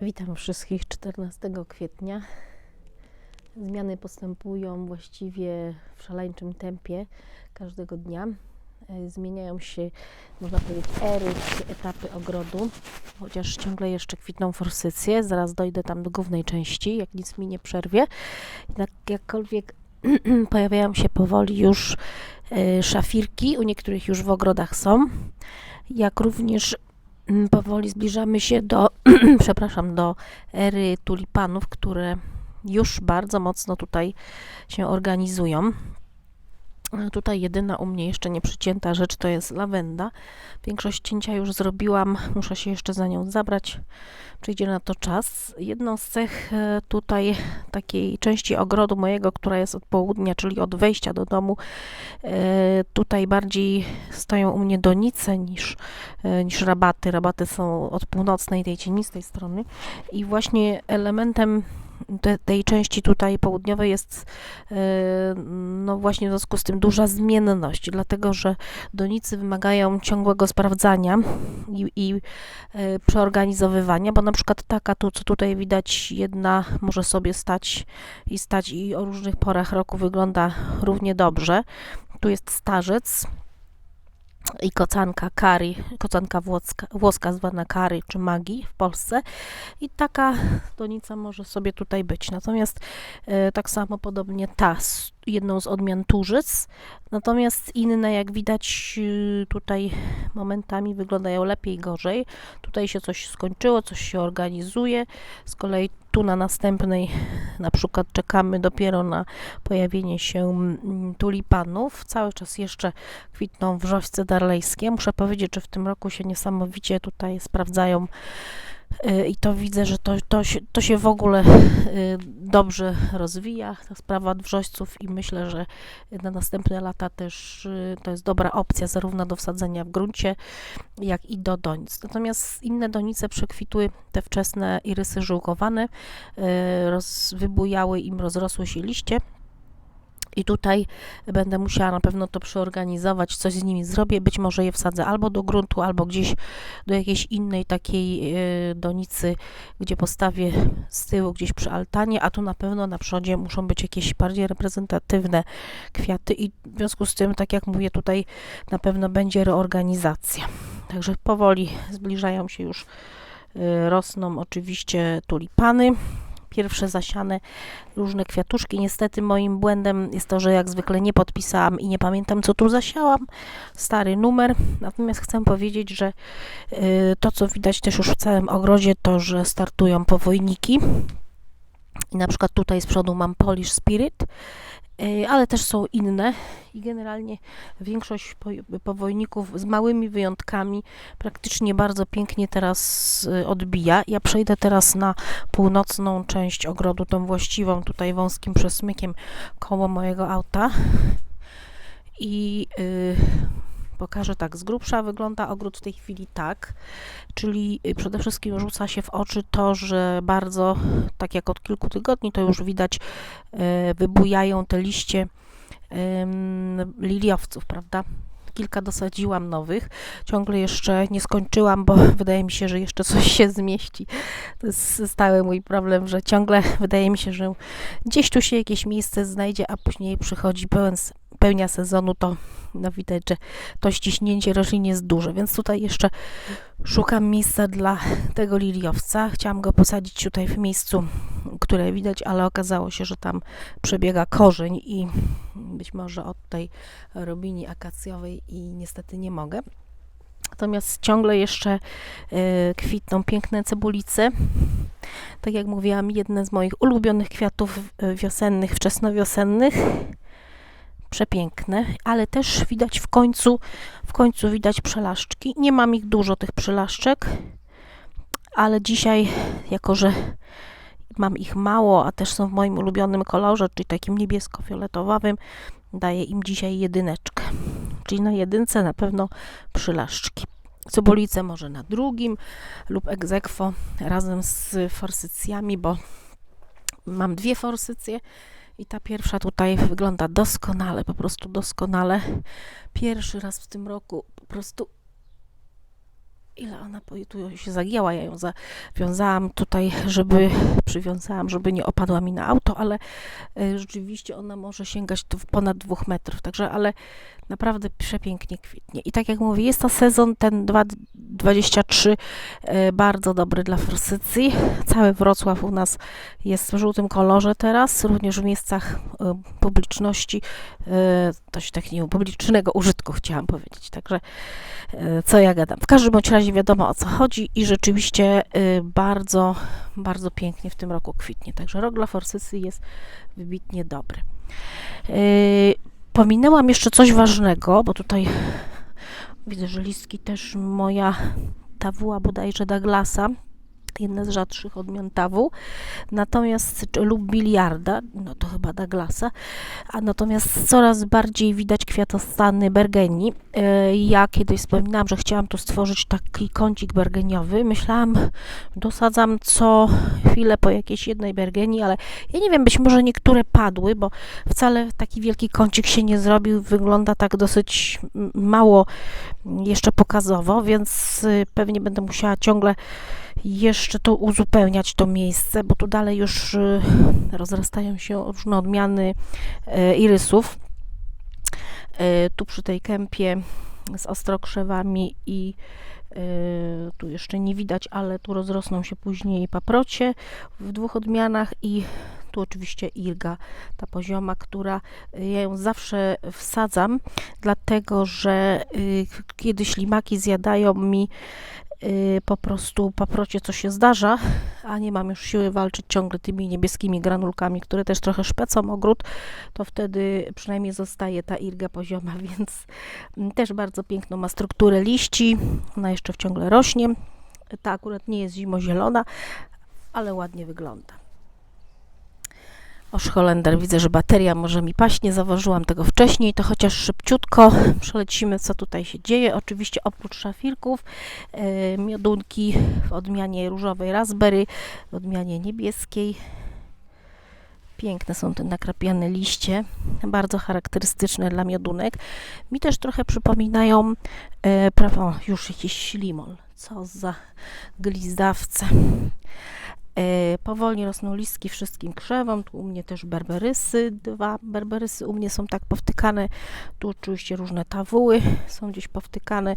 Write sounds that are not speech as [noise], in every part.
Witam wszystkich 14 kwietnia. Zmiany postępują właściwie w szaleńczym tempie każdego dnia. E, Zmieniają się, można powiedzieć, ery etapy ogrodu, chociaż ciągle jeszcze kwitną forsycje. Zaraz dojdę tam do głównej części, jak nic mi nie przerwie. Jednak jakkolwiek [clears throat] pojawiają się powoli już e, szafirki, u niektórych już w ogrodach są, jak również powoli zbliżamy się do, [clears throat] przepraszam, do ery tulipanów, które już bardzo mocno tutaj się organizują. Tutaj jedyna u mnie jeszcze nie przycięta rzecz to jest lawenda. Większość cięcia już zrobiłam, muszę się jeszcze za nią zabrać. Przyjdzie na to czas. Jedną z cech e, tutaj takiej części ogrodu mojego, która jest od południa, czyli od wejścia do domu, e, tutaj bardziej stoją u mnie donice niż, e, niż rabaty. Rabaty są od północnej, tej cienistej strony. I właśnie elementem te, tej części tutaj południowej jest e, no właśnie w związku z tym duża zmienność, dlatego że donicy wymagają ciągłego sprawdzania i, i e, przeorganizowywania, bo na przykład taka tu, co tutaj widać, jedna może sobie stać i stać i o różnych porach roku wygląda równie dobrze. Tu jest starzec i kocanka kari, kocanka włoska, włoska zwana kari czy magi w Polsce i taka donica może sobie tutaj być. Natomiast e, tak samo podobnie ta, jedną z odmian turzyc, natomiast inne jak widać y, tutaj momentami wyglądają lepiej, gorzej. Tutaj się coś skończyło, coś się organizuje, z kolei tu na następnej na przykład czekamy dopiero na pojawienie się mm, tulipanów. Cały czas jeszcze kwitną wrzośce darlejskie. Muszę powiedzieć, że w tym roku się niesamowicie tutaj sprawdzają y, i to widzę, że to, to, się, to się w ogóle y, dobrze rozwija, ta sprawa wrzośców i myślę, że na następne lata też y, to jest dobra opcja zarówno do wsadzenia w gruncie, jak i do donic. Natomiast inne donice przekwitły, te wczesne irysy żółkowane, y, roz, wybujały im, rozrosły się liście. I tutaj będę musiała na pewno to przeorganizować, coś z nimi zrobię. Być może je wsadzę albo do gruntu, albo gdzieś do jakiejś innej takiej y, donicy, gdzie postawię z tyłu gdzieś przy altanie, a tu na pewno na przodzie muszą być jakieś bardziej reprezentatywne kwiaty i w związku z tym, tak jak mówię, tutaj na pewno będzie reorganizacja. Także powoli zbliżają się już, y, rosną oczywiście tulipany. Pierwsze zasiane różne kwiatuszki. Niestety moim błędem jest to, że jak zwykle nie podpisałam i nie pamiętam, co tu zasiałam. Stary numer. Natomiast chcę powiedzieć, że y, to, co widać też już w całym ogrodzie, to, że startują powojniki. I na przykład tutaj z przodu mam Polish Spirit, ale też są inne i generalnie większość po- powojników z małymi wyjątkami praktycznie bardzo pięknie teraz y, odbija. Ja przejdę teraz na północną część ogrodu, tą właściwą, tutaj wąskim przesmykiem koło mojego auta i y, pokażę tak, z grubsza wygląda ogród w tej chwili tak, czyli y, przede wszystkim rzuca się w oczy to, że bardzo, tak jak od kilku tygodni, to już widać, y, wybujają te liście liliowców, prawda? Kilka dosadziłam nowych, ciągle jeszcze nie skończyłam, bo [laughs] wydaje mi się, że jeszcze coś się zmieści. To jest stały mój problem, że ciągle [laughs] wydaje mi się, że gdzieś tu się jakieś miejsce znajdzie, a później przychodzi pełen, pełnia sezonu, to no widać, że to ściśnięcie roślin jest duże, więc tutaj jeszcze szukam miejsca dla tego liliowca. Chciałam go posadzić tutaj w miejscu, które widać, ale okazało się, że tam przebiega korzeń i być może od tej robini akacjowej i niestety nie mogę. Natomiast ciągle jeszcze e, kwitną piękne cebulice. Tak jak mówiłam, jedne z moich ulubionych kwiatów e, wiosennych, wczesnowiosennych. Przepiękne, ale też widać w końcu, w końcu widać przelaszczki. Nie mam ich dużo, tych przelaszczek, ale dzisiaj, jako że mam ich mało, a też są w moim ulubionym kolorze, czyli takim niebiesko-fioletowym, daję im dzisiaj jedyneczkę. Czyli na jedynce na pewno przylaszczki. Cebulice może na drugim lub egzekwo razem z forsycjami, bo mam dwie forsycje i ta pierwsza tutaj wygląda doskonale, po prostu doskonale. Pierwszy raz w tym roku po prostu ile ona tu się zagięła, ja ją zawiązałam tutaj, żeby przywiązałam, żeby nie opadła mi na auto, ale e, rzeczywiście ona może sięgać ponad dwóch metrów, także ale naprawdę przepięknie kwitnie. I tak jak mówię, jest to sezon ten 2023 e, bardzo dobry dla forsycji. Cały Wrocław u nas jest w żółtym kolorze teraz, również w miejscach e, publiczności, to się tak nie publicznego użytku chciałam powiedzieć, także co ja gadam. W każdym bądź razie wiadomo o co chodzi i rzeczywiście e, bardzo, bardzo pięknie w tym roku kwitnie. Także rok dla forsycy jest wybitnie dobry. E, Pominęłam jeszcze coś ważnego, bo tutaj widzę, że listki też moja tawuła bodajże Douglasa, jedna z rzadszych odmian tawu, natomiast lub biliarda, no to chyba Douglasa, a natomiast coraz bardziej widać kwiatostany bergenii. E, Ja kiedyś wspominałam, że chciałam tu stworzyć taki kącik bergeniowy. Myślałam, dosadzam co chwilę po jakiejś jednej bergenii, ale ja nie wiem, być może niektóre padły, bo wcale taki wielki kącik się nie zrobił. Wygląda tak dosyć mało jeszcze pokazowo, więc y, pewnie będę musiała ciągle jeszcze to uzupełniać to miejsce, bo tu dalej już y, rozrastają się różne odmiany e, irysów. E, Tu przy tej kępie z ostrokrzewami i tu jeszcze nie widać, ale tu rozrosną się później paprocie w dwóch odmianach i tu oczywiście irga, ta pozioma, która y, ja ją zawsze wsadzam, dlatego że y, kiedy ślimaki zjadają mi y, po prostu paprocie, co się zdarza, a nie mam już siły walczyć ciągle tymi niebieskimi granulkami, które też trochę szpecą ogród, to wtedy przynajmniej zostaje ta irga pozioma, [laughs] więc mm, też bardzo piękną ma strukturę liści, ona jeszcze ciągle rośnie. Ta akurat nie jest zimozielona, ale ładnie wygląda. Oż Holender, widzę, że bateria może mi paść, nie zauważyłam tego wcześniej, to chociaż szybciutko przelecimy, co tutaj się dzieje. Oczywiście oprócz szafirków, e, miodunki w odmianie różowej raspberry, w odmianie niebieskiej. Piękne są te nakrapiane liście, bardzo charakterystyczne dla miodunek. Mi też trochę przypominają, e, prawo, już jakiś limon, co za glizdawce. E, powolnie rosną listki wszystkim krzewom, tu u mnie też berberysy, dwa berberysy u mnie są tak powtykane, tu oczywiście różne tawuły są gdzieś powtykane,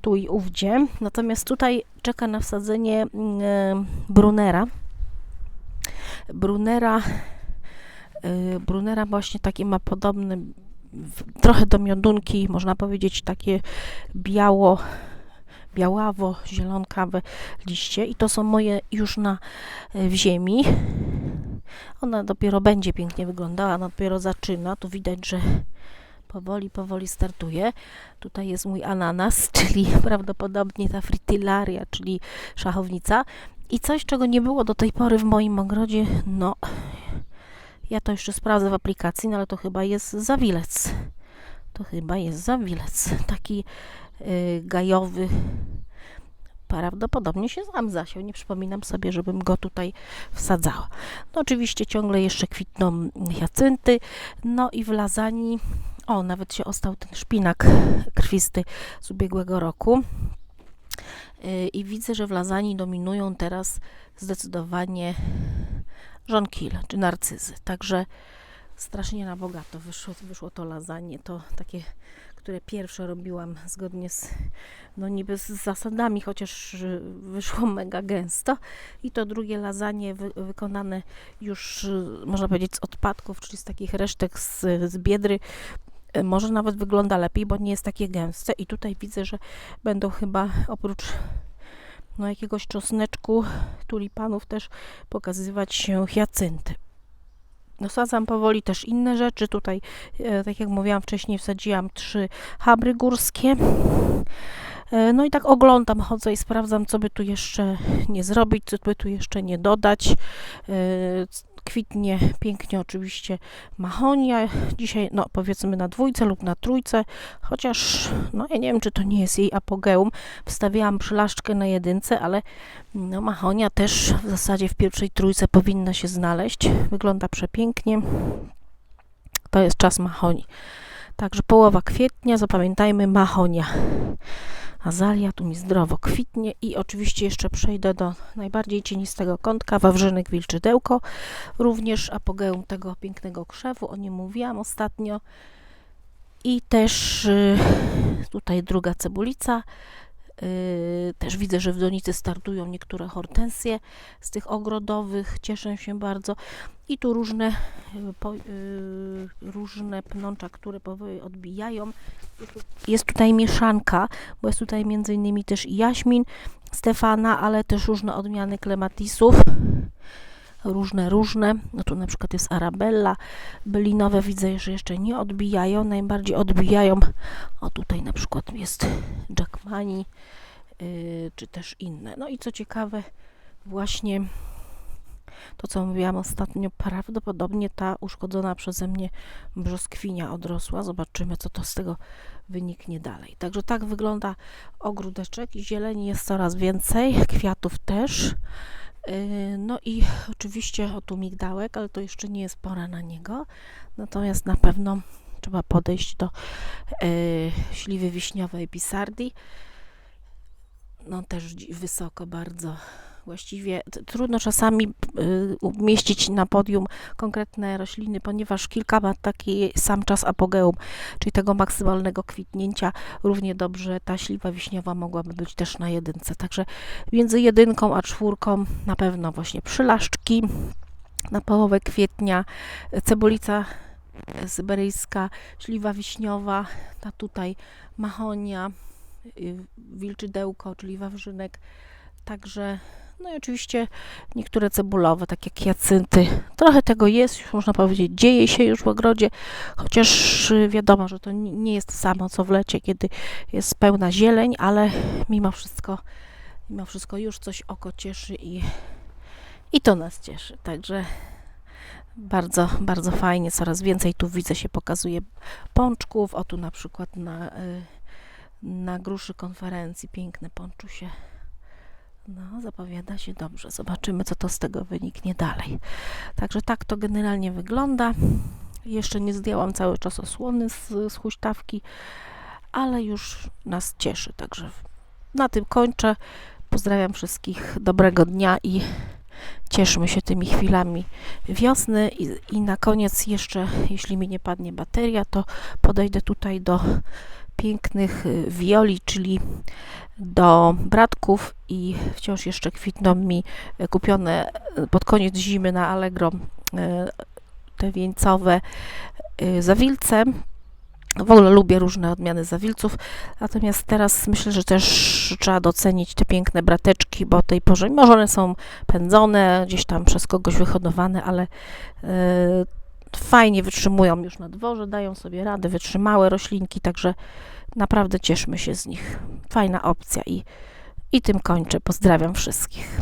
tu i ówdzie. Natomiast tutaj czeka na wsadzenie mm, e, brunera. Brunera, e, brunera właśnie takie ma podobne w- trochę do miodunki, można powiedzieć takie biało, białawo, zielonkawe liście i to są moje już na e, w ziemi. Ona dopiero będzie pięknie wyglądała, ona dopiero zaczyna. Tu widać, że powoli, powoli startuje. Tutaj jest mój ananas, [laughs] czyli prawdopodobnie ta fritillaria, czyli szachownica. I coś, czego nie było do tej pory w moim ogrodzie, no, ja to jeszcze sprawdzę w aplikacji, no ale to chyba jest zawilec. To chyba jest zawilec, taki gajowy. Prawdopodobnie się sam zasiał. Nie przypominam sobie, żebym go tutaj wsadzała. No oczywiście ciągle jeszcze kwitną jacynty. No i w lazanii, o nawet się ostał ten szpinak krwisty z ubiegłego roku. Y, I widzę, że w lazanii dominują teraz zdecydowanie żonkile czy narcyzy. Także strasznie na bogato wyszło, wyszło to lasagne. To takie, które pierwsze robiłam zgodnie z, no niby z zasadami, chociaż y, wyszło mega gęsto. I to drugie lasagne wy, wykonane już, y, można powiedzieć, z odpadków, czyli z takich resztek z, z biedry. y, Może nawet wygląda lepiej, bo nie jest takie gęste. I tutaj widzę, że będą chyba oprócz no, jakiegoś czosneczku, tulipanów też pokazywać się hiacynty. Dosadzam powoli też inne rzeczy. Tutaj, e, tak jak mówiłam wcześniej, wsadziłam trzy habry górskie. E, No i tak oglądam, chodzę i sprawdzam, co by tu jeszcze nie zrobić, co by tu jeszcze nie dodać. Kwitnie pięknie oczywiście mahonia. Dzisiaj, no powiedzmy na dwójce lub na trójce, chociaż no ja nie wiem, czy to nie jest jej apogeum. Wstawiałam przylaszczkę na jedynce, ale no mahonia też w zasadzie w pierwszej trójce powinna się znaleźć. Wygląda przepięknie. To jest czas mahonii. Także połowa kwietnia, zapamiętajmy, mahonia. Azalia tu mi zdrowo kwitnie i oczywiście jeszcze przejdę do najbardziej cienistego kątka, wawrzynek wilczydełko, również apogeum tego pięknego krzewu, o nim mówiłam ostatnio. I też y, tutaj druga cebulica. Y, Też widzę, że w donicy startują niektóre hortensje z tych ogrodowych. Cieszę się bardzo. I tu różne, y, po, y, różne pnącza, które powoli odbijają. Jest tu- Jest tutaj mieszanka, bo jest tutaj między innymi też i jaśmin Stefana, ale też różne odmiany klematisów. Różne, różne. No tu na przykład jest Arabella. Bylinowe widzę, że jeszcze nie odbijają. Najbardziej odbijają. O tutaj na przykład jest Jackmani, yy, czy też inne. No i co ciekawe, właśnie to, co mówiłam ostatnio, prawdopodobnie ta uszkodzona przeze mnie brzoskwinia odrosła. Zobaczymy, co to z tego wyniknie dalej. Także tak wygląda ogródeczek. Zieleni jest coraz więcej, kwiatów też. Yy, No i [laughs] oczywiście o tu migdałek, ale to jeszcze nie jest pora na niego. Natomiast na pewno trzeba podejść do yy, śliwy wiśniowej pisardi. No też wysoko bardzo. Właściwie trudno czasami y, umieścić na podium konkretne rośliny, ponieważ kilka ma taki sam czas apogeum, czyli tego maksymalnego kwitnięcia. Równie dobrze ta śliwa wiśniowa mogłaby być też na jedynce. Także między jedynką a czwórką na pewno właśnie przylaszczki na połowę kwietnia, cebulica syberyjska, śliwa wiśniowa, ta tutaj mahonia, y, wilczydełko, czyli wawrzynek, także no i oczywiście niektóre cebulowe, tak jak jacynty. Trochę tego jest, już można powiedzieć, dzieje się już w ogrodzie, chociaż y, wiadomo, że to ni- nie jest to samo co w lecie, kiedy jest pełna zieleń, ale mimo wszystko, mimo wszystko już coś oko cieszy i, i to nas cieszy. Także bardzo, bardzo fajnie, coraz więcej tu widzę się pokazuje pączków. O tu na przykład na, y, na gruszy konferencji piękne pączusie. No, zapowiada się dobrze. Zobaczymy, co to z tego wyniknie dalej. Także tak to generalnie wygląda. Jeszcze nie zdjęłam cały czas osłony z, z huśtawki, ale już nas cieszy. Także na tym kończę. Pozdrawiam wszystkich. Dobrego dnia i cieszmy się tymi chwilami wiosny. I, I na koniec jeszcze, jeśli mi nie padnie bateria, to podejdę tutaj do pięknych y, wioli, czyli do bratków i wciąż jeszcze kwitną mi y, kupione y, pod koniec zimy na Allegro te wieńcowe zawilce. W ogóle lubię różne odmiany zawilców, natomiast teraz myślę, że też trzeba docenić te piękne brateczki, bo tej porze, może one są pędzone, gdzieś tam przez kogoś wyhodowane, ale fajnie wytrzymują już na dworze, dają sobie radę, wytrzymałe roślinki, także naprawdę cieszmy się z nich. Fajna opcja i, i tym kończę. Pozdrawiam wszystkich.